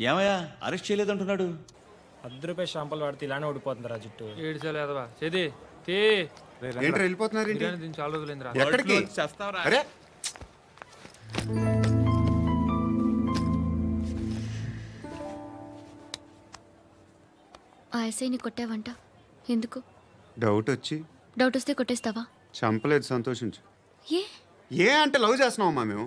ఏమయ్యా? అరెస్ట్ చేయలేదంటున్నాడు. పది రూపాయలు షాంపులు వాడితే ఇలానే ఓడిపోతుందిరా జుట్టు. ఏడ్చలేదవా చేది తీ. ఏంట్రా వెళ్ళిపోతున్నారు ఏంటి బిర్యానీ చాలా రోజులైందిరా. ఎక్కడికి? అరే. ఆ ఎస్ఐని కొట్టావంట? ఎందుకు? డౌట్ వచ్చి. డౌట్ వస్తే కొట్టేస్తావా? చంపలేదు సంతోషించు. ఏ? ఏ అంటే లవ్ చేస్తున్నామమ్మా మేము?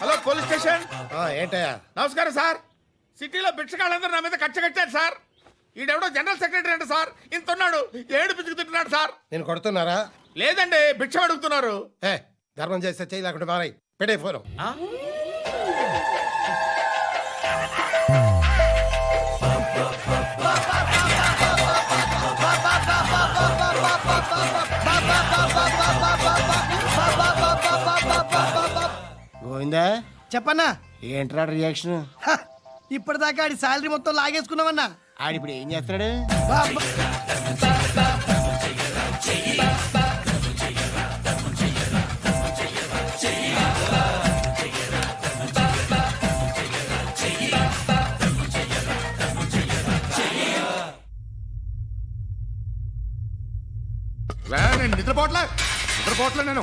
Hello police station. ఏంటయ్యా? నమస్కారం సార్. సిటీలో భిక్షకాళ్ళందరూ నా మీద కచ్చ కట్టారు సార్. ఈడెవడో జనరల్ సెక్రటరీ అంట సార్. ఇంత ఉన్నాడు ఏడు పిచ్చుకు తింటున్నాడు సార్. నేను కొడుతున్నారా? లేదండి భిక్ష అడుగుతున్నారు. ఏ ధర్మం చేస్తే చేయి లేకుండా మారాయి. పెడే ఫోను. గోవిందా చెప్పన్నా. ఏంట్రా రియాక్షన్ ఇప్పటిదాకా ఆడి శాలరీ మొత్తం లాగేసుకున్నావన్నా. ఆడిప్పుడు ఏం చేస్తున్నాడు? రా, నేను నిద్రపోవట్లే నిద్రపోవట్లే నేను?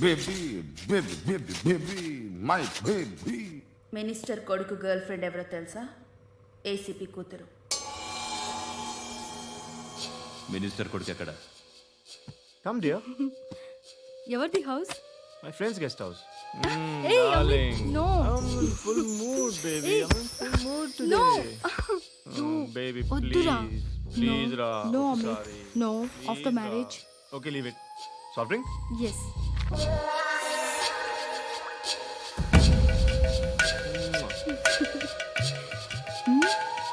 Baby baby baby baby my baby minister కొడుకు గర్ల్ ఫ్రెండ్ ఎవరో తెలుసా? ఏసీపీ కూతురు. మినిస్టర్ కొడుకు ఎక్కడ? కమ్ డియర్ ఎవరిది house my friends guest house no full mood baby full mood no baby వద్దురా ప్లీజ్ రా no no after marriage okay leave it soft drink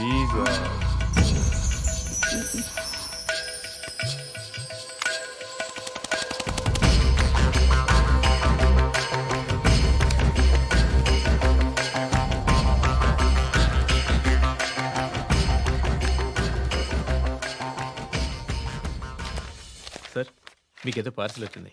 మీకు ప్లీజ్ సార్ మీకేదో పార్సల్ వచ్చింది.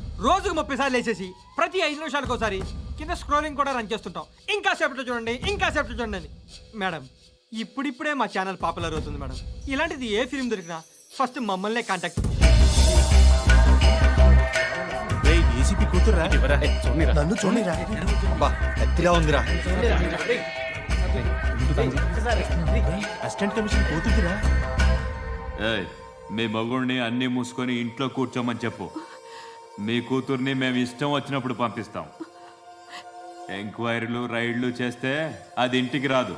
రోజుకు ముప్పై సార్లు వేసేసి ప్రతి ఐదు నిమిషాలకు ఒకసారి కింద స్క్రోలింగ్ కూడా రన్ చేస్తుంటాం. ఇంకా సేపట్లో చూడండి ఇంకా సేపట్లో చూడండి అని. మేడం ఇప్పుడిప్పుడే మా ఛానల్ పాపులర్ అవుతుంది మేడం ఇలాంటిది ఏ ఫిల్మ్ దొరికినా ఫస్ట్ మమ్మల్నే కాంటాక్ట్ ఏసీపీ కూతురా నన్ను చూడరా బా ఎత్తిలా ఉందిరా. అసిస్టెంట్ కమిషన్ మీ మగుడిని అన్నీ మూసుకొని ఇంట్లో కూర్చోమని చెప్పు. మీ కూతుర్ని మేము ఇష్టం వచ్చినప్పుడు పంపిస్తాం. ఎంక్వైరీలు రైడ్లు చేస్తే అది ఇంటికి రాదు.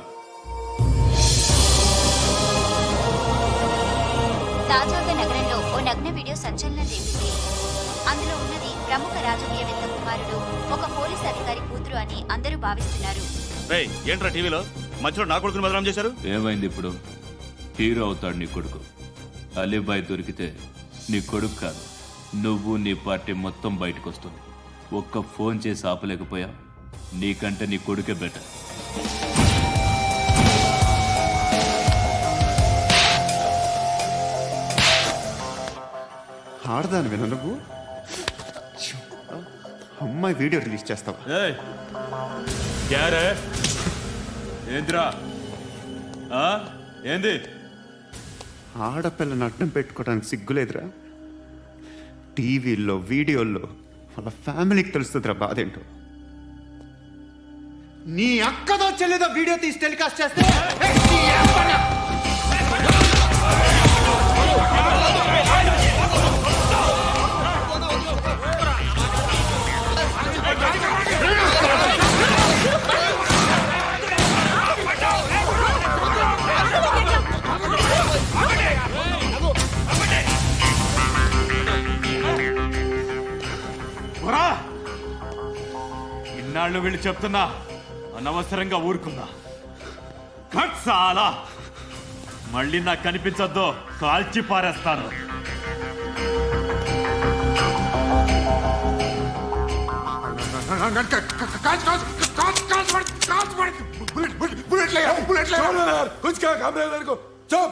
తాజాగా నగరంలో ఓ నగ్న వీడియో సంచలనం రేపింది. అందులో ఉన్నది ప్రముఖ రాజకీయవేత్త కుమారుడు ఒక పోలీస్ అధికారి కూతురు అని అందరూ భావిస్తున్నారు. రేయ్ ఏంట్రా టీవీలో? మధ్యలో నా కొడుకుని బదనాం చేశారు? ఏమైంది ఇప్పుడు? హీరో అవుతాడు నీ కొడుకు. అలీబాయ్ దొరికితే నీ కొడుకు కాదు. నువ్వు నీ పార్టీ మొత్తం బయటకు వస్తుంది ఒక్క ఫోన్ చేసి ఆపలేకపోయా? నీకంటే నీ కొడుకే బెటర్. ఆడదాని విన నువ్వు. అమ్మాయి వీడియో రిలీజ్ చేస్తావా? ఏంద్రా? ఆ? ఏంది? ఆడపిల్లని అడ్డం పెట్టుకోవడానికి సిగ్గులేదురా. టీవీల్లో వీడియోల్లో వాళ్ళ ఫ్యామిలీకి తెలుస్తుందిరా బాధ ఏంటో. నీ అక్కదో చెల్లిదో వీడియో తీసి టెలికాస్ట్ చేస్తే ఇన్నాళ్ళు వీళ్ళు చెప్తున్నా అనవసరంగా ఊరుకున్నా కట్ చాలా మళ్ళీ నాకు కనిపించొద్దు కాల్చి పారేస్తాను బుల్లెట్ బుల్లెట్ बुलेट ले आओ, बुलेट ले आओ। कुछ क्या काम है तेरे को चुप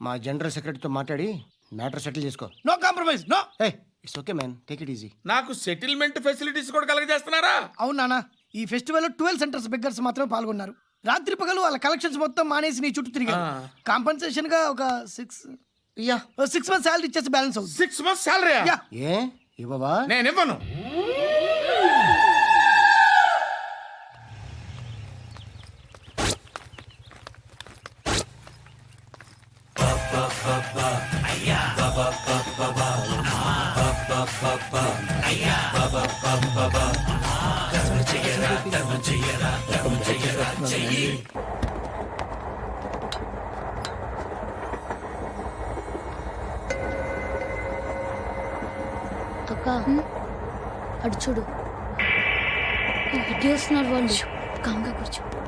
మా జనరల్ సెక్రటరీతో మాట్లాడి మ్యాటర్ సెటిల్ చేసుకో. No compromise no. Hey it's okay man. Take it easy. నాకు సెటిల్మెంట్ ఫెసిలిటీస్ కూడా కలగజేస్తున్నారా? అవును నాన్న. ఈ ఫెస్టివల్లో ట్వెల్వ్ సెంటర్స్ బెగ్గర్స్ మాత్రమే పాల్గొన్నారు. రాత్రి పగలు వాళ్ళ కలెక్షన్స్ మొత్తం మానేసి నీ చుట్టూ తిరిగారు. ఆ. కాంపన్సేషన్గా ఒక six yeah. Six months salary ఇచ్చేసి బ్యాలెన్స్ అవుతుంది. సిక్స్ మంత్స్ శాలరీ ఏ? ఇవ్వవా? నేను ఇవ్వను అక్క. అటు చూడు. ఇటు వస్తున్నారు వాళ్ళు. కాంగా కూర్చో.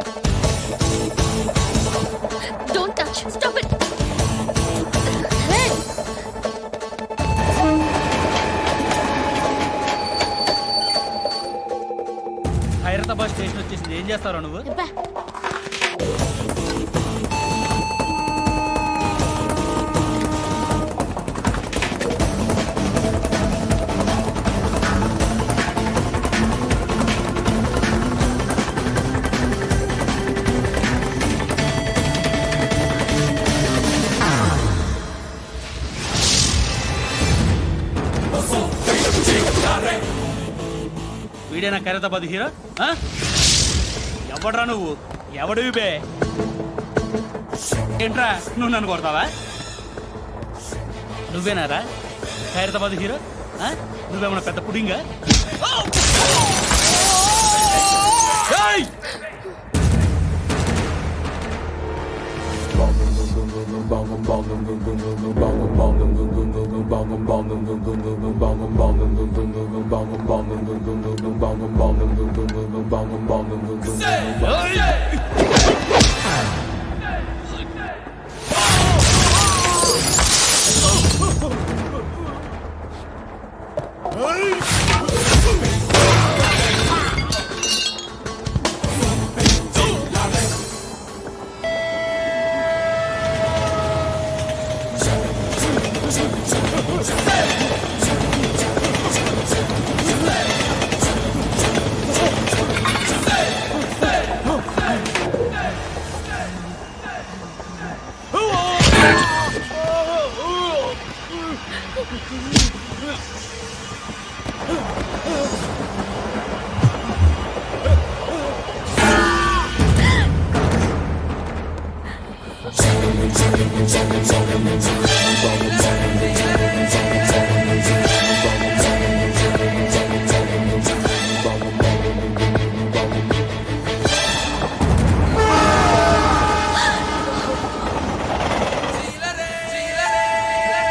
స్టాప్ ఇట్ హైదరాబాద్ స్టేషన్ వచ్చేసింది. ఏం చేస్తారా నువ్వు? వీడేనా ఖైరతాబాద్ హీరో ఆ? ఎవడ్రా నువ్వు ఎవడివి బే ఏంట్రా నువ్వు నన్ను కొడతావా నువ్వేనారా ఖైరతాబాద్ హీరో నువ్వేమన్నా పెద్ద పుడింగా బాగుం Thank Kısay!